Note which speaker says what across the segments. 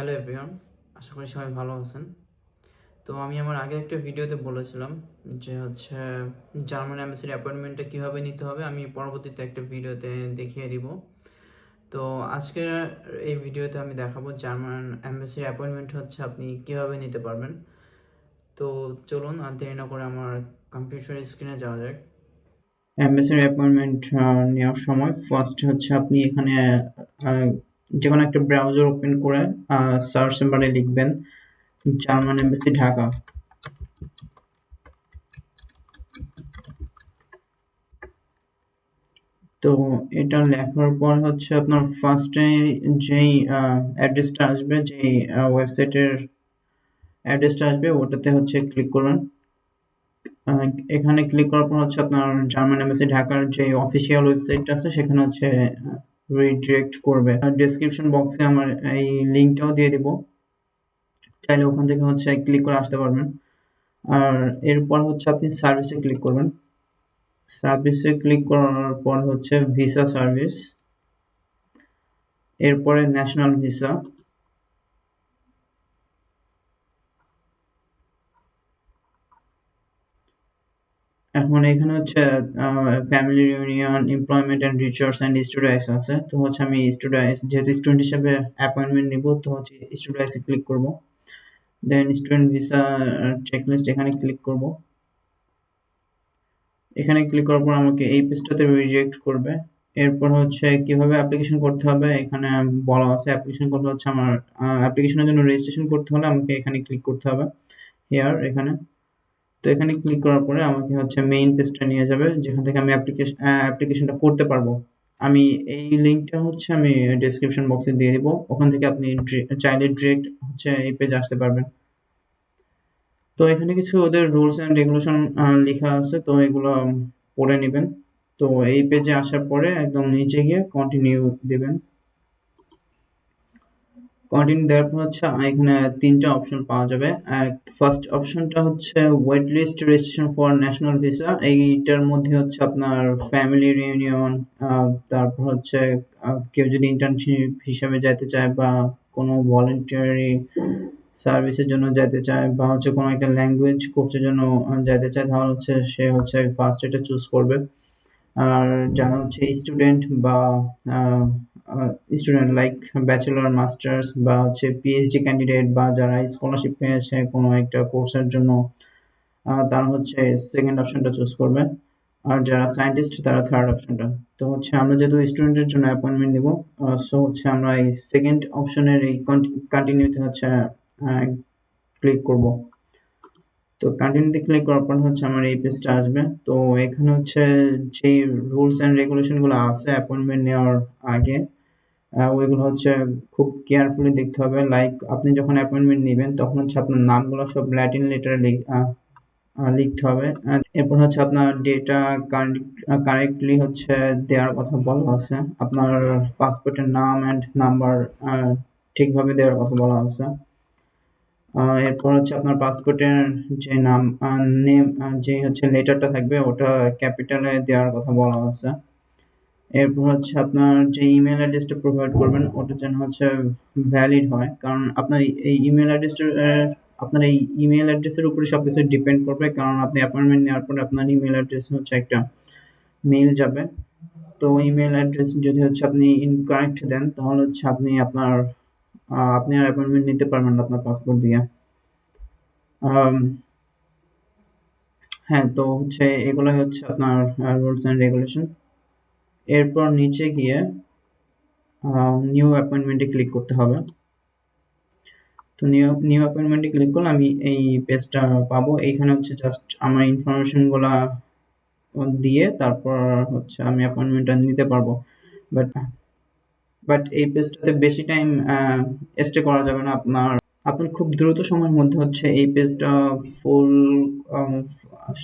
Speaker 1: Hello everyone আশা করি সবাই ভালো আছেন। তো আমি আমার আগে একটা ভিডিওতে বলেছিলাম যে হচ্ছে জার্মান অ্যাম্বাসির অ্যাপয়েন্টমেন্টটা কীভাবে নিতে হবে, আমি পরবর্তীতে একটা ভিডিওতে দেখিয়ে দিব। তো আজকের এই ভিডিওতে আমি দেখাবো জার্মান অ্যাম্বাসির অ্যাপয়েন্টমেন্ট হচ্ছে আপনি কীভাবে নিতে পারবেন। তো চলুন আর দেরি না করে আমার কম্পিউটার স্ক্রিনে যাওয়া যাক। অ্যাম্বাসির অ্যাপয়েন্টমেন্ট নেওয়ার সময় ফার্স্ট হচ্ছে আপনি এখানে যে কোনো একটা ব্রাউজার ওপেন করে সার্চ বারে লিখবেন জার্মান এমবাসি ঢাকা তো এটা লেখার পর হচ্ছে আপনার ফার্স্টে যেই অ্যাড্রেসটা আসবে, যেই ওয়েবসাইটের অ্যাড্রেসটা আসবে, ওটাতে হচ্ছে ক্লিক করবেন। এখানে ক্লিক করার পর হচ্ছে আপনার জার্মান এমবাসি ঢাকার যে অফিসিয়াল ওয়েবসাইটটা আছে, সেখানে হচ্ছে রিডিরেক্ট করবে। আর ডেসক্রিপশন বক্সে আমার এই লিঙ্কটাও দিয়ে দেবো। চাইলে ওখান থেকে হচ্ছে ক্লিক করে আসতে পারবেন। আর এরপর হচ্ছে আপনি সার্ভিসে ক্লিক করবেন। সার্ভিসে ক্লিক করার পর হচ্ছে ভিসা সার্ভিস এরপরে ন্যাশনাল ভিসা এখন এখানে হচ্ছে family union employment and recharge and students আছে। তো হচ্ছে আমি স্টুডেন্ট যেহেতু স্টুডেন্ট হিসেবে অ্যাপয়েন্টমেন্ট নিব, তো হচ্ছে স্টুডেন্টসে ক্লিক করব। দেন স্টুডেন্ট ভিসা চেকলিস্ট এখানে ক্লিক করব। এখানে ক্লিক করার পর আমাকে এই পেজটাতে রিজেক্ট করবে। এরপর হচ্ছে কীভাবে অ্যাপ্লিকেশন করতে হবে, এখানে বলা আছে। অ্যাপ্লিকেশন করতে হচ্ছে আমার অ্যাপ্লিকেশনের জন্য রেজিস্ট্রেশন করতে হলে আমাকে এখানে ক্লিক করতে হবে। হেয়ার এখানে। তো এখানে ক্লিক করার পরে আমাকে হচ্ছে মেইন পেজটা নিয়ে যাবে, যেখান থেকে আমি অ্যাপ্লিকেশন অ্যাপ্লিকেশনটা করতে পারব। আমি এই লিঙ্কটা হচ্ছে আমি ডেসক্রিপশন বক্সে দিয়ে দিব। ওখান থেকে আপনি চাইলে ডিরেক্ট হচ্ছে এই পেজ আসতে পারবেন। তো এখানে কিছু ওদের রুলস অ্যান্ড রেগুলেশন লেখা আছে, তো এগুলো পড়ে নেবেন। তো এই পেজে আসার পরে একদম নিচে গিয়ে কন্টিনিউ দেবেন। কন্টিনিউ দেওয়ার পর হচ্ছে এখানে তিনটা অপশন পাওয়া যাবে। ফার্স্ট অপশনটা হচ্ছে wait list registration for national visa এইটার মধ্যে হচ্ছে আপনার ফ্যামিলি রিউনিয়ন তারপর হচ্ছে কেউ যদি ইন্টার্নশিপ হিসাবে যেতে চায় বা কোনো ভলেন্টিয়ারি সার্ভিসের জন্য যেতে চায় বা হচ্ছে কোনো একটা ল্যাঙ্গুয়েজ কোর্সের জন্য যেতে চায়, তাহলে হচ্ছে সে হচ্ছে ফার্স্ট এটা চুজ করবে। আর যারা হচ্ছে স্টুডেন্ট বা স্টুডেন্ট লাইক ব্যাচেলর মাস্টার্স বা হচ্ছে পিএইচডি ক্যান্ডিডেট বা যারা স্কলারশিপ পেয়েছে কোনো একটা কোর্সের জন্য তারা হচ্ছে সেকেন্ড অপশনটা চুজ করবে। আর যারা সায়েন্টিস্ট তারা থার্ড অপশনটা তো হচ্ছে আমরা যেহেতু স্টুডেন্টের জন্য অ্যাপয়েন্টমেন্ট নিব সো হচ্ছে আমরা এই সেকেন্ড অপশনের এই কন্টিনিউতে হচ্ছে ক্লিক করব। তো কন্টিনিউতে ক্লিক করার পর হচ্ছে আমার এই পেজটা আসবে। তো এখানে হচ্ছে যে রুলস অ্যান্ড রেগুলেশনগুলো আছে অ্যাপয়েন্টমেন্ট নেওয়ার আগে ওইগুলো হচ্ছে খুব কেয়ারফুলি দেখতে হবে। লাইক আপনি যখন অ্যাপয়েন্টমেন্ট নেবেন, তখন হচ্ছে আপনার নামগুলো সব ল্যাটিন লেটারে লিখতে হবে। এরপর হচ্ছে আপনার ডেটা কারেক্টলি হচ্ছে দেওয়ার কথা বলা আছে। আপনার পাসপোর্টের নাম অ্যান্ড নাম্বার ঠিকভাবে দেওয়ার কথা বলা আছে। এরপর হচ্ছে আপনার পাসপোর্টের যে নাম নেম যে হচ্ছে লেটারটা থাকবে, ওটা ক্যাপিটালে দেওয়ার কথা বলা আছে। এরপর হচ্ছে আপনার যে ইমেল অ্যাড্রেসটা প্রোভাইড করবেন, ওটা যেন হচ্ছে ভ্যালিড হয়। কারণ আপনার এই ইমেল অ্যাড্রেসটা আপনার এই ইমেল অ্যাড্রেসের উপরে সব কিছু ডিপেন্ড করবে। কারণ আপনি অ্যাপয়েন্টমেন্ট নেওয়ার পরে আপনার ইমেল অ্যাড্রেস হচ্ছে একটা মেল যাবে। তো ইমেল অ্যাড্রেস যদি হচ্ছে আপনি ইনকারেক্ট দেন, তাহলে হচ্ছে আপনি আপনার আপনি আর অ্যাপয়েন্টমেন্ট নিতে পারবেন না আপনার পাসপোর্ট দিয়ে। হ্যাঁ তো হচ্ছে এগুলোই হচ্ছে আপনার রুলস অ্যান্ড রেগুলেশন এরপর নিচে গিয়ে নিউ অ্যাপয়েন্টমেন্টে ক্লিক করতে হবে। তো নিউ নিউ অ্যাপয়েন্টমেন্টে ক্লিক করলে আমি এই পেজটা পাবো। এইখানে হচ্ছে জাস্ট আমার ইনফরমেশনগুলা দিয়ে তারপর হচ্ছে আমি অ্যাপয়েন্টমেন্টটা নিতে পারব। বাট বাট এই পেজটাতে বেশি টাইম স্টে করা যাবে না আপনার। আপনি খুব দ্রুত সময়ের মধ্যে হচ্ছে এই পেজটা ফুল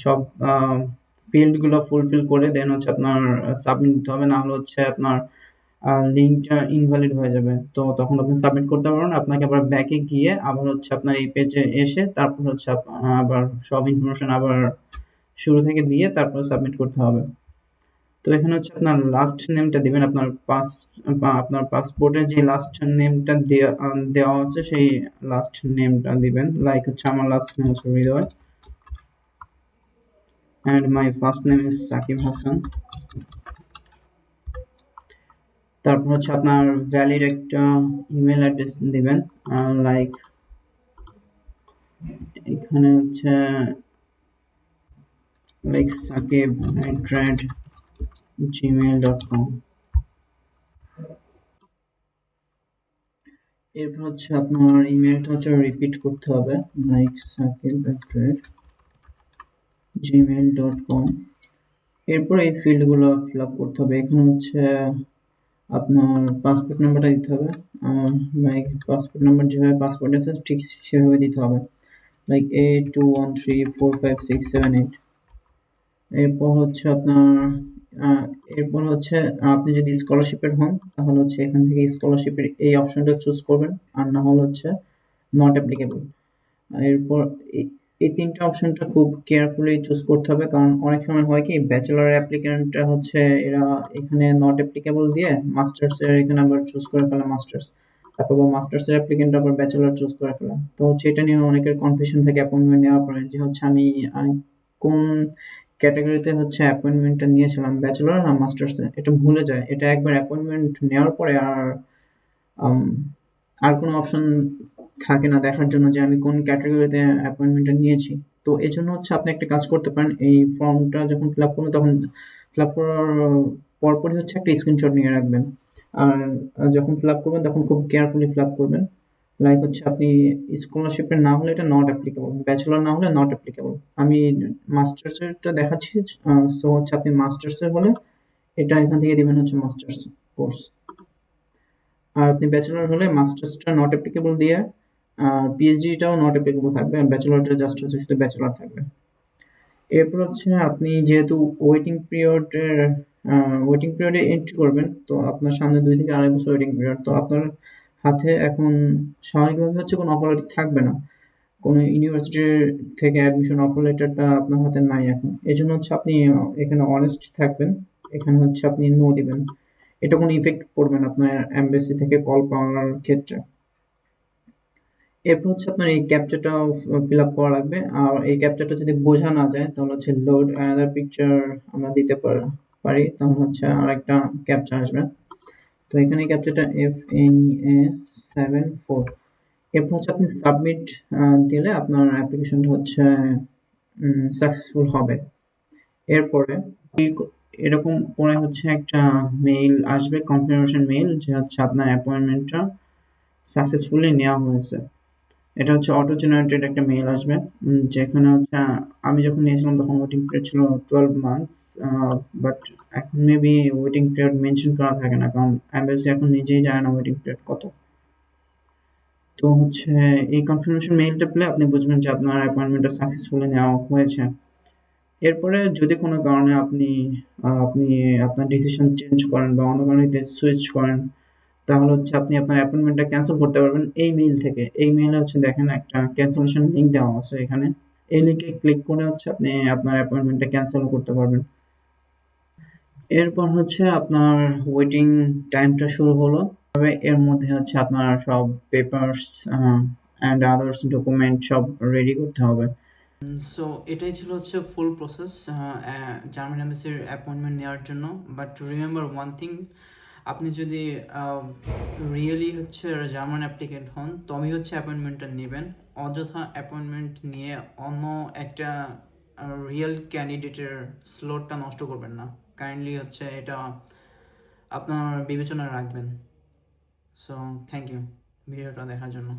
Speaker 1: সব ফিল্ডগুলো ফুলফিল করে দেন, হচ্ছে আপনার সাবমিট দিতে হবে না হলে হচ্ছে আপনার লিঙ্কটা ইনভ্যালিড হয়ে যাবে। তো তখন আপনি সাবমিট করতে পারবেন, আপনাকে আবার ব্যাকে গিয়ে আবার হচ্ছে আপনার এই পেজে এসে তারপর হচ্ছে আবার সব ইনফরমেশন আবার শুরু থেকে দিয়ে তারপর সাবমিট করতে হবে। তো এখানে হচ্ছে আপনার লাস্ট নেমটা দিবেন, আপনার পাস আপনার পাসপোর্টে যে লাস্ট নেমটা দেওয়া দেওয়া আছে, সেই লাস্ট নেমটা দিবেন। লাইক হচ্ছে আমার লাস্ট নেম হচ্ছে হৃদয়। And my first name is Shakib Hasan তারপর হচ্ছে আপনার ভ্যালিড একটা ইমেল অ্যাড্রেস দিবেন লাইক এখানে হচ্ছে like Sakib at Gmail dot com এরপর হচ্ছে আপনার ইমেলটা হচ্ছে রিপিট করতে হবে like Sakib at Gmail dot com এরপর এই ফিল্ডগুলো ফিল আপ করতে হবে। এখানে হচ্ছে আপনার পাসপোর্ট নাম্বারটা দিতে হবে। লাইক পাসপোর্ট নাম্বার যেভাবে পাসপোর্ট আছে, ঠিক সেভাবে দিতে হবে। Like A two one three four five six seven eight এরপর হচ্ছে আপনার এরপর হচ্ছে আপনি যদি স্কলারশিপের হন, তাহলে হচ্ছে এখান থেকে স্কলারশিপের এই অপশনটা চুজ করবেন। আর না হলে হচ্ছে নট অ্যাপ্লিকেবল এরপর এই- তিনটা অপশনটা খুব কেয়ারফুলি চুজ করতে হবে। কারণ অনেক সময় হয় কি ব্যাচেলর অ্যাপ্লিক্যান্টরা হচ্ছে এরা এখানে নট অ্যাপ্লিকেবল দিয়ে মাস্টার্স এর এখানে আবার চুজ করে ফেলে মাস্টার্স তারপর মাস্টার্স এর অ্যাপ্লিক্যান্ট আবার ব্যাচেলর চুজ করে ফেলে। তো এটা নিয়ে অনেকের কনফিউশন থাকে অ্যাপয়েন্টমেন্ট নেওয়ার পরে যে হচ্ছে আমি কোন ক্যাটাগরিতে হচ্ছে অ্যাপয়েন্টমেন্টটা নিয়েছিলাম ব্যাচেলর না মাস্টার্সে এটা ভুলে যায়। এটা একবার অ্যাপয়েন্টমেন্ট নেওয়ার পরে আর আর কোনো অপশন থাকে না দেখার জন্য যে আমি কোন ক্যাটাগরিতে অ্যাপয়েন্টমেন্টটা নিয়েছি। তো এই জন্য হচ্ছে আপনি একটা কাজ করতে পারেন, এই ফর্মটা যখন ফিল আপ করবেন তখন ফিল আপ করার পরপরই হচ্ছে একটা স্ক্রিনশট নিয়ে রাখবেন। আর যখন ফিল আপ করবেন তখন খুব কেয়ারফুলি ফিল আপ করবেন। লাইক হচ্ছে আপনি স্কলারশিপের না হলে এটা নট অ্যাপ্লিকেবল ব্যাচেলর না হলে নট অ্যাপ্লিকেবল আমি মাস্টার্সেরটা দেখাচ্ছি সো হচ্ছে আপনি মাস্টার্সের হলে এটা এখান থেকে দিবেন হচ্ছে মাস্টার্স কোর্স আর আপনি ব্যাচেলর হলে মাস্টার্সটা নট অ্যাপ্লিকেবল দিয়ে পিএইচডিটাও নট অ্যাপ্লিকেবল থাকবে ব্যাচেলরটা জাস্ট হচ্ছে শুধু ব্যাচেলর থাকবে। এরপর হচ্ছে আপনি যেহেতু ওয়েটিং পিরিয়ডের ওয়েটিং পিরিয়ডে এন্ট্রি করবেন, তো আপনার সামনে দুই থেকে আড়াই বছর ওয়েটিং পিরিয়ড তো আপনার হাতে এখন স্বাভাবিকভাবে হচ্ছে কোনো অফার লেটার থাকবে না। কোনো ইউনিভার্সিটির থেকে অ্যাডমিশন অফার লেটারটা আপনার হাতে নাই এখন। এই জন্য হচ্ছে আপনি এখানে অনেস্ট থাকবেন, এখানে হচ্ছে আপনি নো দিবেন। এটা কোনো ইফেক্ট পড়বে না আপনার এমবেসি থেকে কল পাওয়ার ক্ষেত্রে। এরপর হচ্ছে আপনার এই ক্যাপচারটা ফিল আপ করা লাগবে। আর এই ক্যাপচারটা যদি বোঝা না যায়, তাহলে হচ্ছে লোড অ্যানাদার পিকচার আমরা দিতে পার- তাহলে হচ্ছে আর একটা ক্যাপচার আসবে। তো এখানে ক্যাপচারটা F N A seven four এরপর হচ্ছে আপনি সাবমিট দিলে আপনার অ্যাপ্লিকেশনটা হচ্ছে সাকসেসফুল হবে। এরপরে এরকম পরে হচ্ছে একটা মেইল আসবে কনফার্মেশন মেইল যে হচ্ছে আপনার অ্যাপয়েন্টমেন্টটা সাকসেসফুলি নেওয়া হয়েছে। এটা হচ্ছে অটো জেনারেটেড একটা মেইল আসবে। যেখানে হচ্ছে, আমি যখন নিয়েছিলাম তখন ওয়েটিং পিরিয়ড ছিল টুয়েলভ মান্থস বাট এখন মেবি ওয়েটিং পিরিয়ড মেনশন করা থাকে না, কারণ এমবেসি এখন নিজেই জানে না ওয়েটিং পিরিয়ড কত। তো হচ্ছে, এই কনফার্মেশন মেইলটা পেলে আপনি বুঝবেন যে আপনার অ্যাপয়েন্টমেন্টটা সাকসেসফুলি নেওয়া হয়েছে। এরপরে যদি কোনো কারণে আপনি আপনি আপনার ডিসিশন চেঞ্জ করেন বা অন্য কারণে সুইচ করেন তাহলে হচ্ছে আপনি আপনার অ্যাপয়েন্টমেন্টটা ক্যান্সেল করতে পারবেন এই মেইল থেকে। এই মেইলে হচ্ছে দেখেন একটা ক্যান্সেলেশন লিঙ্ক দেওয়া আছে এখানে। এই লিঙ্কে ক্লিক করে হচ্ছে আপনি আপনার অ্যাপয়েন্টমেন্টটা ক্যান্সেল করতে পারবেন। এরপর হচ্ছে আপনার ওয়েটিং টাইমটা শুরু হলো। তবে এর মধ্যে হচ্ছে আপনার সব পেপারস অ্যান্ড আদার্স ডকুমেন্ট সব রেডি করতে হবে। সো এটাই ছিল হচ্ছে ফুল প্রসেস জার্মান এম্বাসির অ্যাপয়েন্টমেন্ট নেওয়ার জন্য। বাট রিমেম্বার ওয়ান থিং আপনি যদি রিয়েলি হচ্ছে জার্মান অ্যাপ্লিকেন্ট হন, তবেই হচ্ছে অ্যাপয়েন্টমেন্টটা নেবেন। অযথা অ্যাপয়েন্টমেন্ট নিয়ে অন্য একটা রিয়েল ক্যান্ডিডেটের স্লোটটা নষ্ট করবেন না। কাইন্ডলি হচ্ছে এটা আপনার বিবেচনায় রাখবেন। সো থ্যাংক ইউ ভিডিওটা দেখার জন্য।